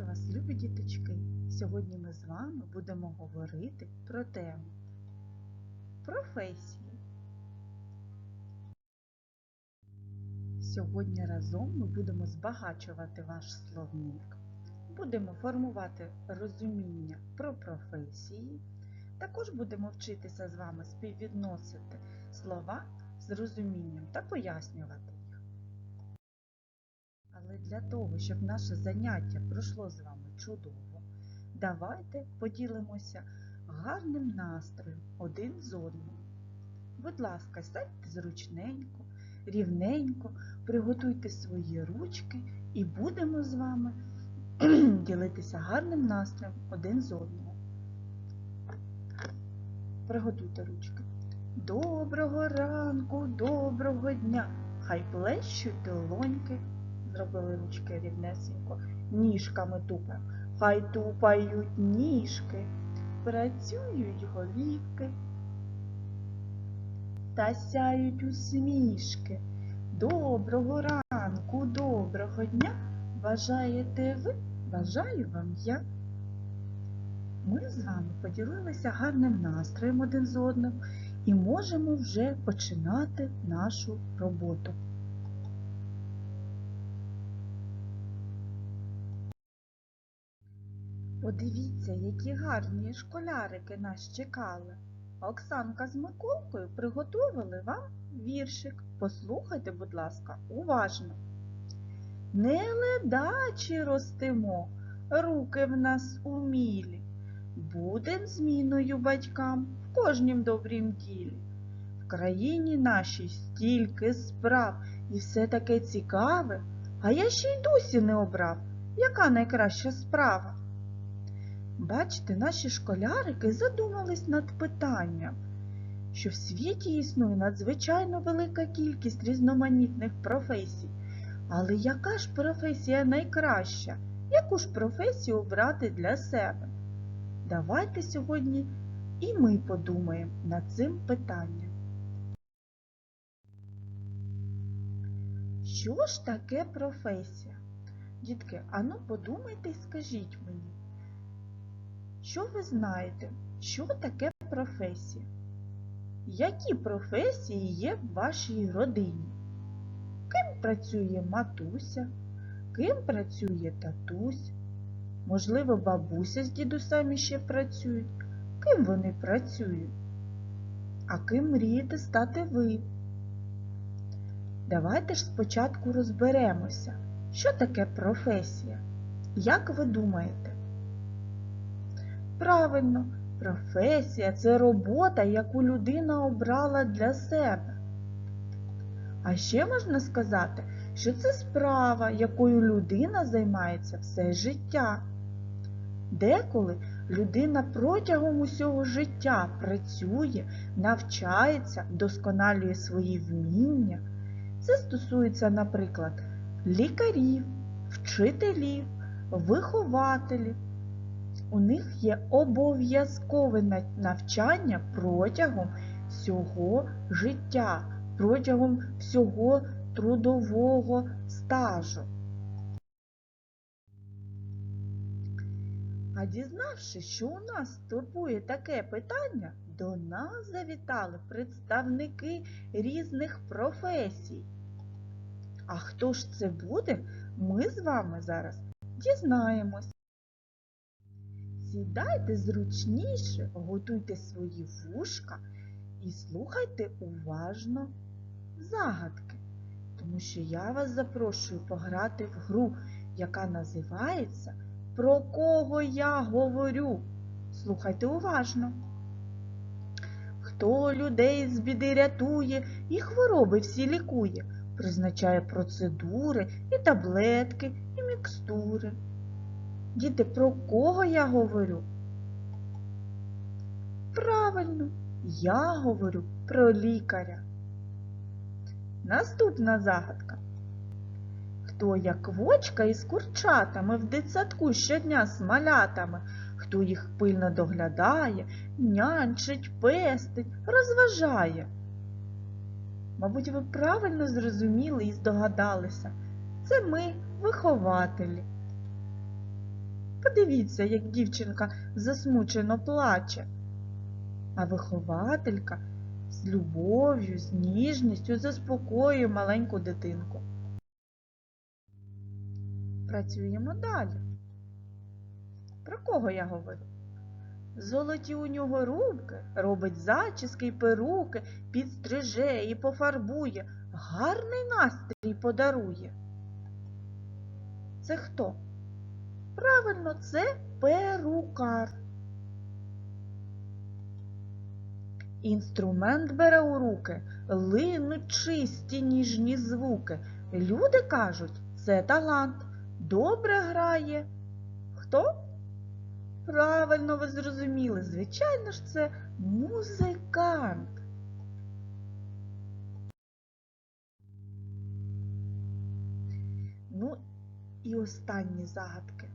Вітаю вас, любі діточки! Сьогодні ми з вами будемо говорити про тему професії. Сьогодні разом ми будемо збагачувати ваш словник, будемо формувати розуміння про професії. Також будемо вчитися з вами співвідносити слова з розумінням та пояснювати Але для того, щоб наше заняття пройшло з вами чудово, давайте поділимося гарним настроєм один з одним. Будь ласка, сядьте зручненько, рівненько, приготуйте свої ручки і будемо з вами ділитися гарним настроєм один з одного. Приготуйте ручки. Доброго ранку, доброго дня! Хай плещуть долоньки зробили ручки рівнесенько, ніжками тупаємо. Хай тупають ніжки, працюють голівки та сяють усмішки. Доброго ранку, доброго дня. Бажаєте ви, бажаю вам я. Ми з вами поділилися гарним настроєм один з одним і можемо вже починати нашу роботу. Подивіться, які гарні школярики нас чекали. Оксанка з Миколкою приготували вам віршик. Послухайте, будь ласка, уважно. Не ледачі ростимо, руки в нас умілі. Будем зміною батькам в кожнім добрім ділі. В країні нашій стільки справ і все таке цікаве, а я ще й досі не обрав, яка найкраща справа. Бачите, наші школярики задумались над питанням, що в світі існує надзвичайно велика кількість різноманітних професій. Але яка ж професія найкраща? Яку ж професію обрати для себе? Давайте сьогодні і ми подумаємо над цим питанням. Що ж таке професія? Дітки, ану подумайте і скажіть мені. Що ви знаєте, що таке професія? Які професії є в вашій родині? Ким працює матуся, ким працює татусь? Можливо, бабуся з дідусами ще працюють. Ким вони працюють? А ким мрієте стати ви? Давайте ж спочатку розберемося, що таке професія. Як ви думаєте? Правильно, професія це робота, яку людина обрала для себе. А ще можна сказати, що це справа, якою людина займається все життя. Деколи людина протягом усього життя працює, навчається, вдосконалює свої вміння. Це стосується, наприклад, лікарів, вчителів, вихователів. У них є обов'язкове навчання протягом всього життя, протягом всього трудового стажу. А дізнавшись, що у нас турбує таке питання, до нас завітали представники різних професій. А хто ж це буде, ми з вами зараз дізнаємось. Сідайте зручніше, готуйте свої вушка і слухайте уважно загадки, тому що я вас запрошую пограти в гру, яка називається Про кого я говорю. Слухайте уважно. Хто людей з біди рятує і хвороби всі лікує, призначає процедури і таблетки, і мікстури. Діти, про кого я говорю? Правильно, я говорю про лікаря. Наступна загадка. Хто як вочка із курчатами в дитсадку щодня з малятами, хто їх пильно доглядає, нянчить, пестить, розважає. Мабуть, ви правильно зрозуміли і здогадалися. Це ми, вихователі. Подивіться, як дівчинка засмучено плаче. А вихователька з любов'ю, з ніжністю заспокоює маленьку дитинку. Працюємо далі. Про кого я говорю? Золоті у нього руки, робить зачіски й перуки, підстриже і пофарбує, гарний настрій подарує. Це хто? Правильно, це перукар. Інструмент бере у руки, линуть чисті ніжні звуки. Люди кажуть, це талант, добре грає. Хто? Правильно ви зрозуміли, звичайно ж, це музикант. Ну і останні загадки.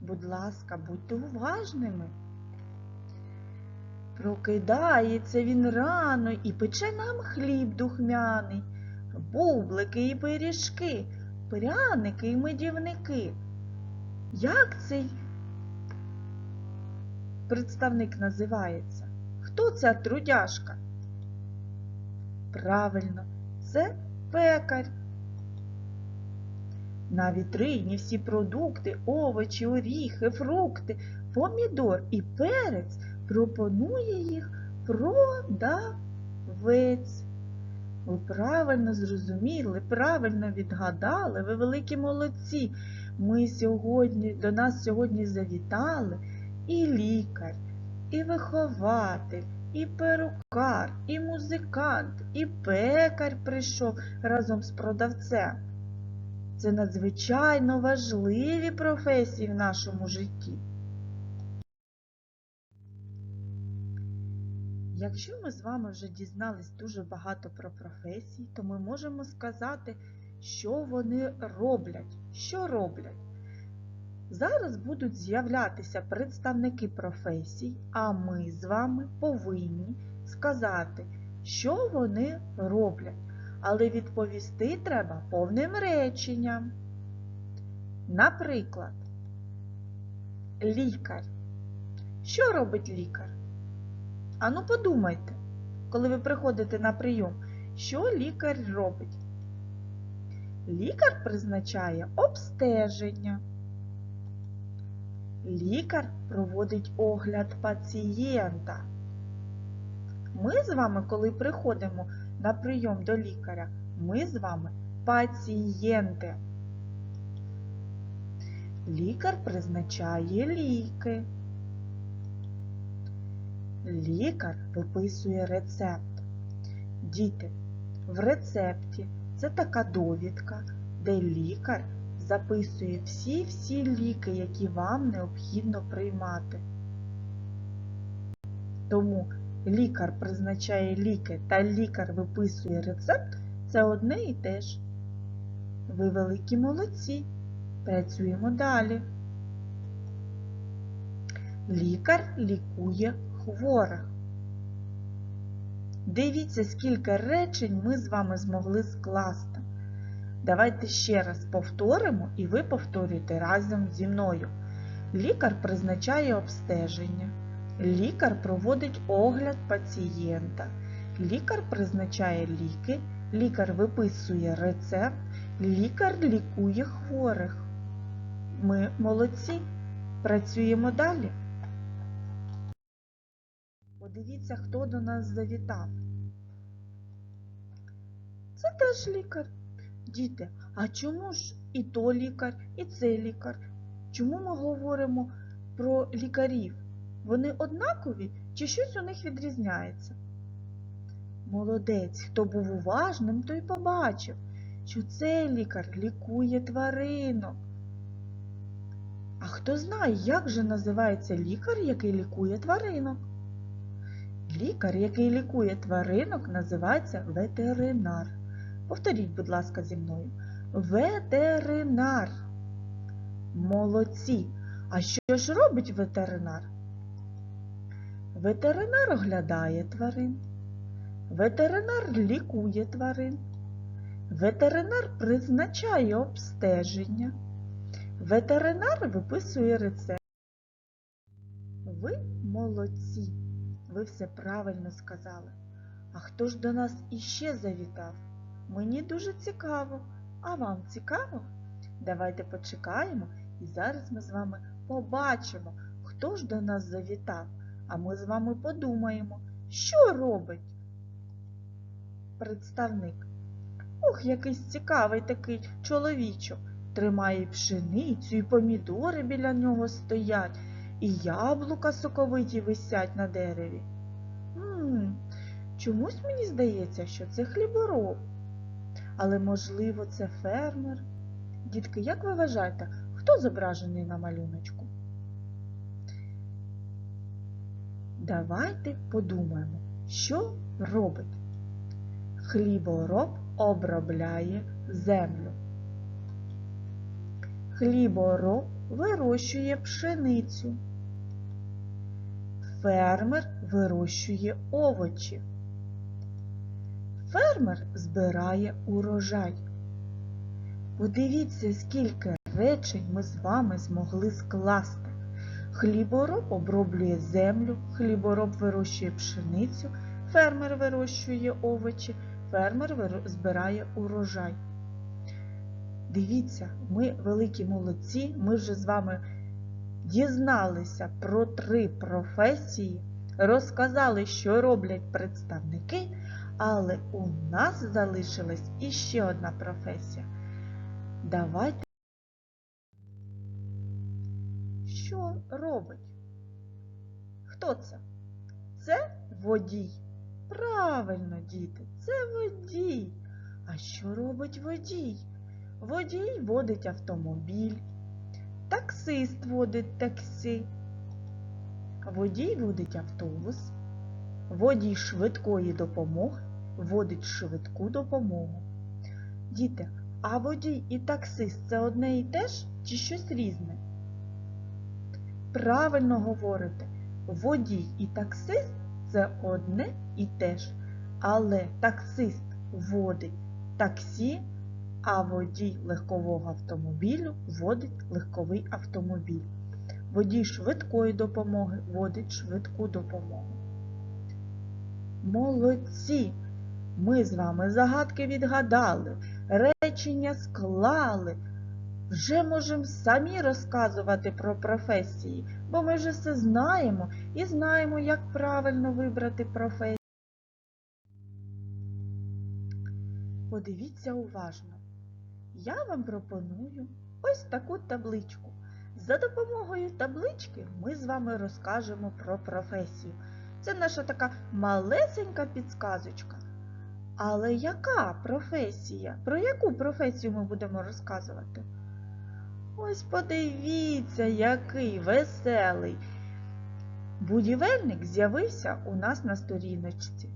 Будь ласка, будьте уважними. Прокидається він рано і пече нам хліб духмяний, бублики і пиріжки, пряники і медівники. Як цей представник називається? Хто ця трудяшка? Правильно, це пекар. На вітрині всі продукти, овочі, оріхи, фрукти, помідор і перець пропонує їх продавець. Ви правильно зрозуміли, правильно відгадали, ви великі молодці. Ми сьогодні, до нас сьогодні завітали і лікар, і вихователь, і перукар, і музикант, і пекар прийшов разом з продавцем. Це надзвичайно важливі професії в нашому житті. Якщо ми з вами вже дізнались дуже багато про професії, то ми можемо сказати, що вони роблять. Що роблять? Зараз будуть з'являтися представники професій, а ми з вами повинні сказати, що вони роблять. Але відповісти треба повним реченням. Наприклад, лікар. Що робить лікар? Ану подумайте, коли ви приходите на прийом, що лікар робить? Лікар призначає обстеження. Лікар проводить огляд пацієнта. Ми з вами, коли приходимо на прийом до лікаря, ми з вами пацієнти. Лікар призначає ліки. Лікар виписує рецепт. Діти, в рецепті це така довідка, де лікар записує всі-всі ліки, які вам необхідно приймати. Тому лікар призначає ліки та лікар виписує рецепт це одне і те ж. Ви великі молодці. Працюємо далі. Лікар лікує хворих. Дивіться, скільки речень ми з вами змогли скласти. Давайте ще раз повторимо, і ви повторюєте разом зі мною. Лікар призначає обстеження. Лікар проводить огляд пацієнта. Лікар призначає ліки. Лікар виписує рецепт. Лікар лікує хворих. Ми молодці. Працюємо далі. Подивіться, хто до нас завітав. Це теж лікар. Діти, а чому ж і то лікар, і це лікар? Чому ми говоримо про лікарів? Вони однакові чи щось у них відрізняється? Молодець, хто був уважним, той побачив, що цей лікар лікує тваринок. А хто знає, як же називається лікар, який лікує тваринок? Лікар, який лікує тваринок, називається ветеринар. Повторіть, будь ласка, зі мною. Ветеринар. Молодці. А що ж робить ветеринар? Ветеринар оглядає тварин. Ветеринар лікує тварин. Ветеринар призначає обстеження. Ветеринар виписує рецепт. Ви молодці! Ви все правильно сказали. А хто ж до нас іще завітав? Мені дуже цікаво. А вам цікаво? Давайте почекаємо і зараз ми з вами побачимо, хто ж до нас завітав. А ми з вами подумаємо, що робить представник. Ох, якийсь цікавий такий чоловічок. Тримає пшеницю і помідори біля нього стоять, і яблука соковиті висять на дереві. М, чомусь мені здається, що це хлібороб. Але, можливо, це фермер. Дітки, як ви вважаєте, хто зображений на малюночку? Давайте подумаємо, що робить. Хлібороб обробляє землю. Хлібороб вирощує пшеницю. Фермер вирощує овочі. Фермер збирає урожай. Подивіться, скільки речень ми з вами змогли скласти. Хлібороб оброблює землю, хлібороб вирощує пшеницю, фермер вирощує овочі, фермер збирає урожай. Дивіться, ми великі молодці, ми вже з вами дізналися про три професії, розказали, що роблять представники, але у нас залишилась іще одна професія. Давайте. Робить? Хто це? Це водій. Правильно, діти, це водій. А що робить водій? Водій водить автомобіль, таксист водить таксі, водій водить автобус, водій швидкої допомоги водить швидку допомогу. Діти, а водій і таксист це одне і те ж чи щось різне? Правильно говорите, водій і таксист це одне і те ж, але таксист водить таксі, а водій легкового автомобілю водить легковий автомобіль. Водій швидкої допомоги водить швидку допомогу. Молодці! Ми з вами загадки відгадали, речення склали. Вже можемо самі розказувати про професії, бо ми вже все знаємо і знаємо, як правильно вибрати професію. Подивіться уважно. Я вам пропоную ось таку табличку. За допомогою таблички ми з вами розкажемо про професію. Це наша така малесенька підсказочка. Але яка професія? Про яку професію ми будемо розказувати? Ось подивіться, який веселий. Будівельник з'явився у нас на сторіночці.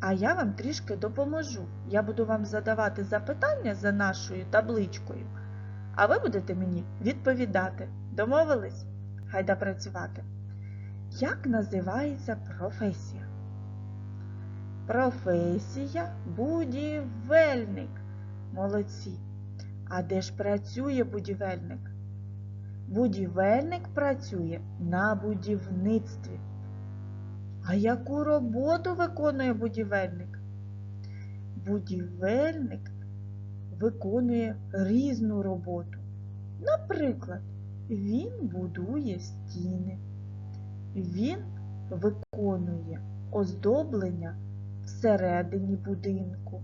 А я вам трішки допоможу. Я буду вам задавати запитання за нашою табличкою, а ви будете мені відповідати. Домовились? Гайда працювати. Як називається професія? Професія будівельник. Молодці. А де ж працює будівельник? Будівельник працює на будівництві. А яку роботу виконує будівельник? Будівельник виконує різну роботу. Наприклад, він будує стіни, він виконує оздоблення всередині будинку.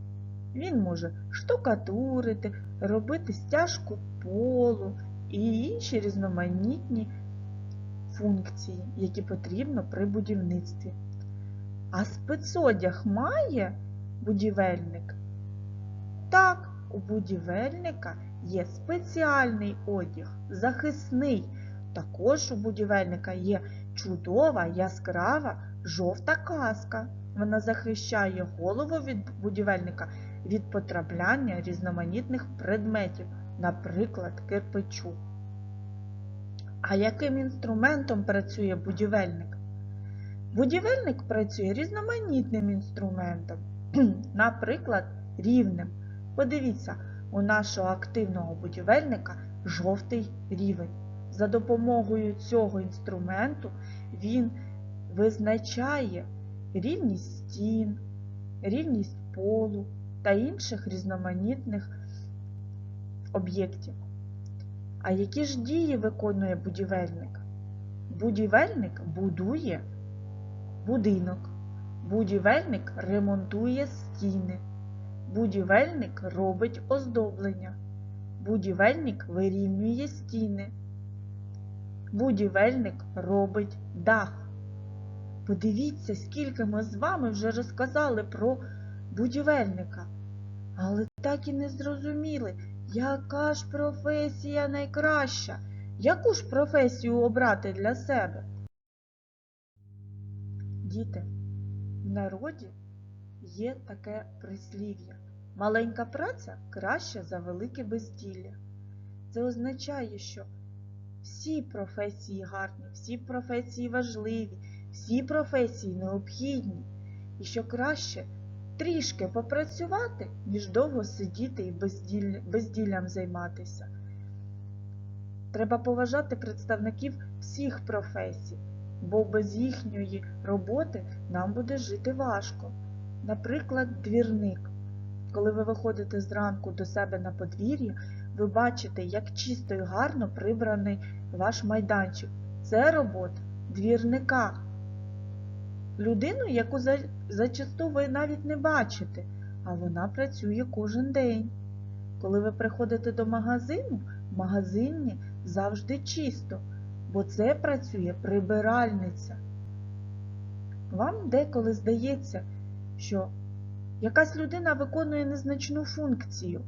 Він може штукатурити, робити стяжку полу і інші різноманітні функції, які потрібно при будівництві. А спецодяг має будівельник? Так, у будівельника є спеціальний одяг, захисний. Також у будівельника є чудова, яскрава, жовта каска. Вона захищає голову від будівельника від потрапляння різноманітних предметів, наприклад, кирпичу. А яким інструментом працює будівельник? Будівельник працює різноманітним інструментом, наприклад, рівнем. Подивіться, у нашого активного будівельника жовтий рівень. За допомогою цього інструменту він визначає рівність стін, рівність полу та інших різноманітних об'єктів. А які ж дії виконує будівельник? Будівельник будує будинок, будівельник ремонтує стіни, будівельник робить оздоблення, будівельник вирівнює стіни, будівельник робить дах. Подивіться, скільки ми з вами вже розказали про будівельника, але так і не зрозуміли, яка ж професія найкраща, яку ж професію обрати для себе. Діти, в народі є таке прислів'я. Маленька праця краща за велике безділля. Це означає, що всі професії гарні, всі професії важливі, всі професії необхідні, і що краще трішки попрацювати, ніж довго сидіти і безділь... безділлям займатися. Треба поважати представників всіх професій, бо без їхньої роботи нам буде жити важко. Наприклад, двірник. Коли ви виходите зранку до себе на подвір'я, ви бачите, як чисто і гарно прибраний ваш майданчик. Це робота двірника. Людину, яку за- зачасту ви навіть не бачите, а вона працює кожен день. Коли ви приходите до магазину, в магазині завжди чисто, бо це працює прибиральниця. Вам деколи здається, що якась людина виконує незначну функцію,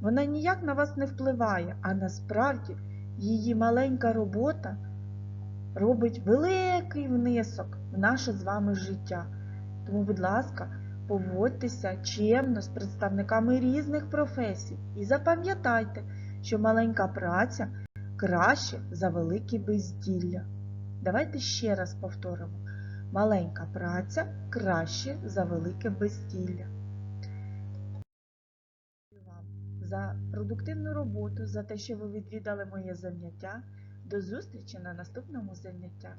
вона ніяк на вас не впливає, а насправді її маленька робота робить великий внесок в наше з вами життя. Тому, будь ласка, поводьтеся чемно з представниками різних професій і запам'ятайте, що маленька праця краще за велике безділля. Давайте ще раз повторимо. Маленька праця краще за велике безділля. Дякую вам за продуктивну роботу, за те, що ви відвідали моє заняття. До зустрічі на наступному заняття.